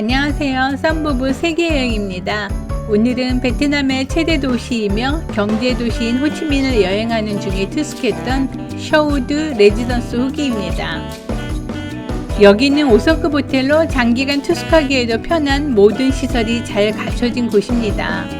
안녕하세요. 썸부부 세계여행입니다. 오늘은 베트남의 최대 도시이며 경제 도시인 호치민을 여행하는 중에 투숙했던 셔우드 레지던스 후기입니다. 여기는 5성급 호텔로 장기간 투숙하기에도 편한 모든 시설이 잘 갖춰진 곳입니다.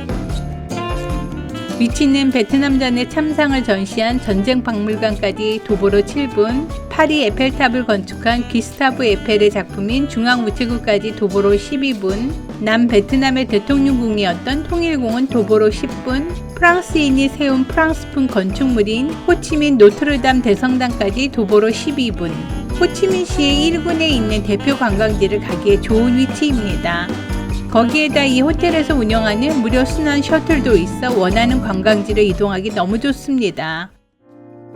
위치는 베트남전의 참상을 전시한 전쟁 박물관까지 도보로 7분, 파리 에펠탑을 건축한 기스타브 에펠의 작품인 중앙우체국까지 도보로 12분, 남 베트남의 대통령궁이었던 통일궁은 도보로 10분, 프랑스인이 세운 프랑스풍 건축물인 호치민 노트르담 대성당까지 도보로 12분, 호치민시의 1군에 있는 대표 관광지를 가기에 좋은 위치입니다. 거기에다 이 호텔에서 운영하는 무료 순환 셔틀도 있어 원하는 관광지로 이동하기 너무 좋습니다.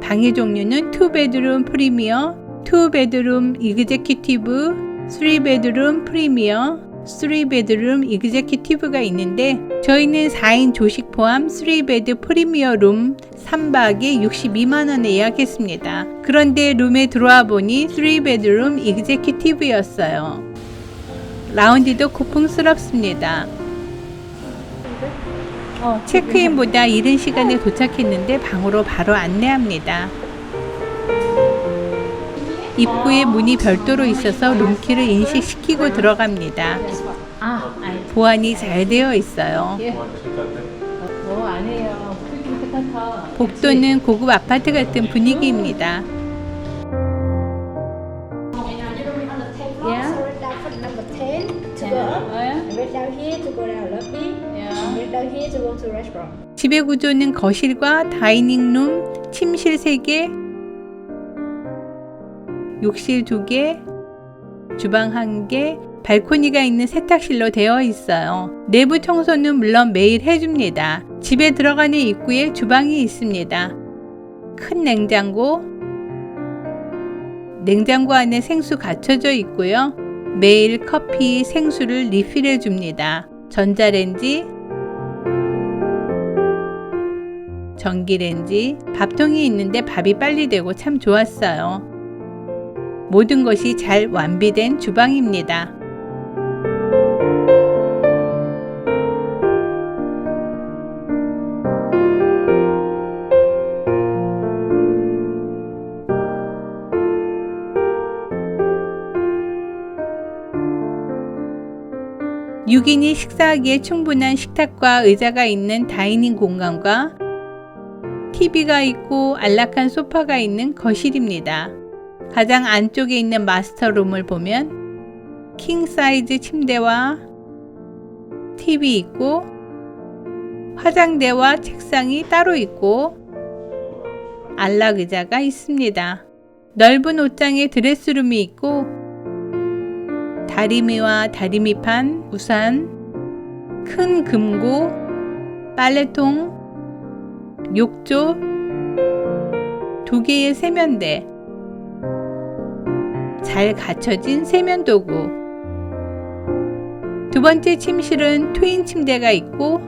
방의 종류는 2베드룸 프리미어, 2베드룸 이그제큐티브, 3베드룸 프리미어, 3베드룸 이그제큐티브가 있는데 저희는 4인 조식 포함 3베드 프리미어 룸 3박에 62만원에 예약했습니다. 그런데 룸에 들어와 보니 3베드룸 이그제큐티브였어요. 라운지도 고풍스럽습니다. 체크인보다 이른 시간에 도착했는데 방으로 바로 안내합니다. 입구에 문이 별도로 있어서 룸키를 인식시키고 들어갑니다. 아, 보안이 잘 되어 있어요. 예. 뭐 복도는 고급 아파트 같은 분위기입니다. 집의 구조는 거실과 다이닝룸, 침실 3개, 욕실 2개, 주방 1개, 발코니가 있는 세탁실로 되어 있어요. 내부 청소는 물론 매일 해줍니다. 집에 들어가는 입구에 주방이 있습니다. 큰 냉장고, 냉장고 안에 생수 갖춰져 있고요. 매일 커피, 생수를 리필해 줍니다. 전자레인지, 전기레인지, 밥통이 있는데 밥이 빨리 되고 참 좋았어요. 모든 것이 잘 완비된 주방입니다. 육인이 식사하기에 충분한 식탁과 의자가 있는 다이닝 공간과 TV가 있고 안락한 소파가 있는 거실입니다. 가장 안쪽에 있는 마스터룸을 보면 킹 사이즈 침대와 TV 있고 화장대와 책상이 따로 있고 안락 의자가 있습니다. 넓은 옷장에 드레스룸이 있고 다리미와 다리미판, 우산, 큰 금고, 빨래통, 욕조, 두 개의 세면대, 잘 갖춰진 세면도구. 두 번째 침실은 트윈 침대가 있고,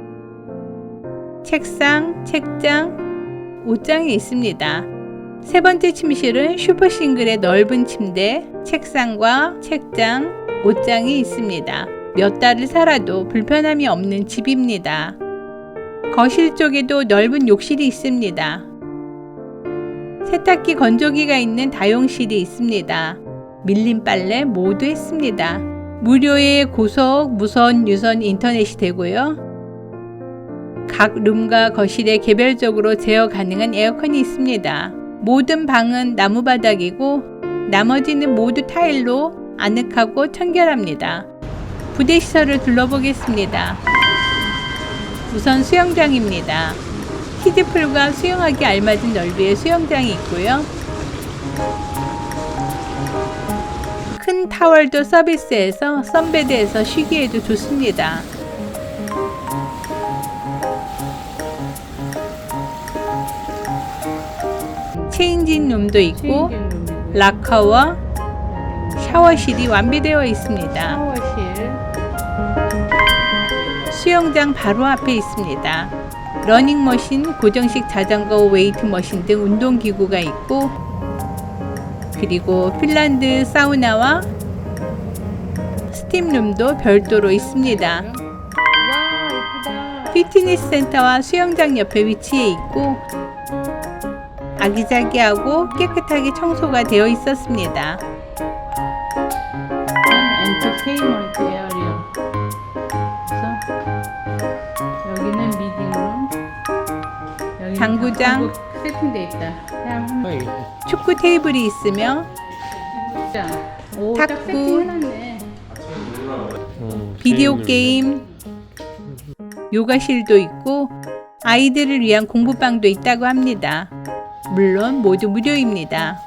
책상, 책장, 옷장이 있습니다. 세 번째 침실은 슈퍼 싱글의 넓은 침대, 책상과 책장, 옷장이 있습니다. 몇 달을 살아도 불편함이 없는 집입니다. 거실 쪽에도 넓은 욕실이 있습니다. 세탁기 건조기가 있는 다용실이 있습니다. 밀린 빨래 모두 했습니다. 무료의 고속 무선 유선 인터넷이 되고요. 각 룸과 거실에 개별적으로 제어 가능한 에어컨이 있습니다. 모든 방은 나무 바닥이고 나머지는 모두 타일로 아늑하고 청결합니다. 부대 시설을 둘러보겠습니다. 우선 수영장입니다. 키즈풀과 수영하기 알맞은 넓이의 수영장이 있고요. 큰 타월도 서비스해서 선베드에서 쉬기에도 좋습니다. 체인진 룸도 있고 락커와 샤워실이 완비되어 있습니다. 샤워실. 수영장 바로 앞에 있습니다. 러닝머신, 고정식 자전거, 웨이트머신 등 운동기구가 있고 그리고 핀란드 사우나와 스팀룸도 별도로 있습니다. 피트니스 센터와 수영장 옆에 위치해 있고 아기자기하고 깨끗하게 청소가 되어 있었습니다. 당구장. 세팅돼 있다. 그냥 한번 축구 테이블이 있으며. 오, 탁구. 딱 세팅해놨네. 비디오 게임, 요가실도 있고 아이들을 위한 공부방도 있다고 합니다. 물론 모두 무료입니다.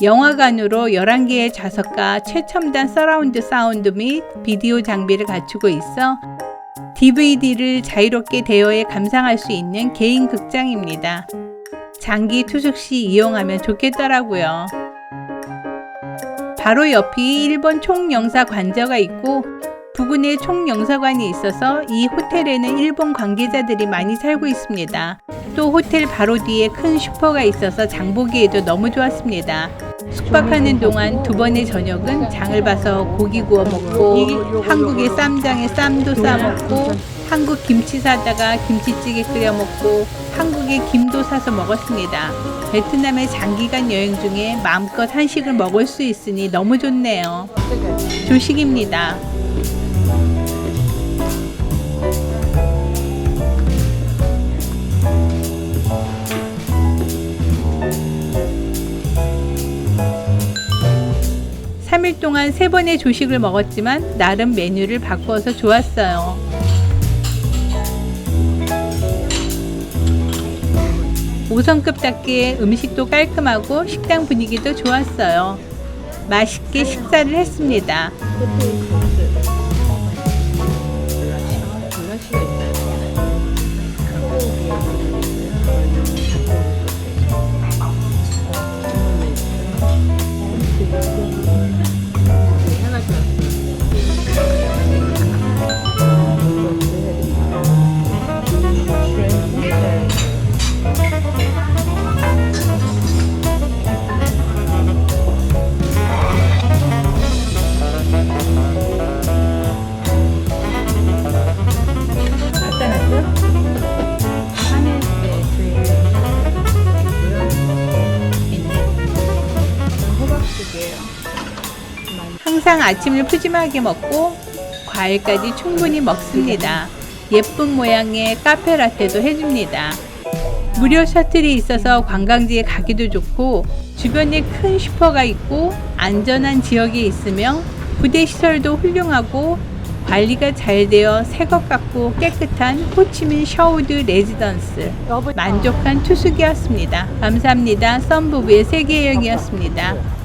영화관으로 11개의 좌석과 최첨단 서라운드 사운드 및 비디오 장비를 갖추고 있어 DVD를 자유롭게 대여해 감상할 수 있는 개인 극장입니다. 장기 투숙 시 이용하면 좋겠더라고요. 바로 옆이 일본 총영사 관저가 있고 부근에 총영사관이 있어서 이 호텔에는 일본 관계자들이 많이 살고 있습니다. 또 호텔 바로 뒤에 큰 슈퍼가 있어서 장보기에도 너무 좋았습니다. 숙박하는 동안 두 번의 저녁은 장을 봐서 고기 구워 먹고 한국의 쌈장에 쌈도 싸 먹고 한국 김치 사다가 김치찌개 끓여 먹고 한국의 김도 사서 먹었습니다. 베트남의 장기간 여행 중에 마음껏 한식을 먹을 수 있으니 너무 좋네요. 조식입니다. 삼일 동안 세번의 조식을 먹었지만 나름 메뉴를 바꿔서 좋았어요. 오성급답게 음식도 깔끔하고 식당 분위기도 좋았어요. 맛있게 식사를 했습니다. 항상 아침을 푸짐하게 먹고 과일까지 충분히 먹습니다. 예쁜 모양의 카페 라떼도 해줍니다. 무료 셔틀이 있어서 관광지에 가기도 좋고 주변에 큰 슈퍼가 있고 안전한 지역에 있으며 부대 시설도 훌륭하고 관리가 잘 되어 새것 같고 깨끗한 호치민 셔우드 레지던스 만족한 투숙이었습니다. 감사합니다. 썬부부의 세계 여행이었습니다.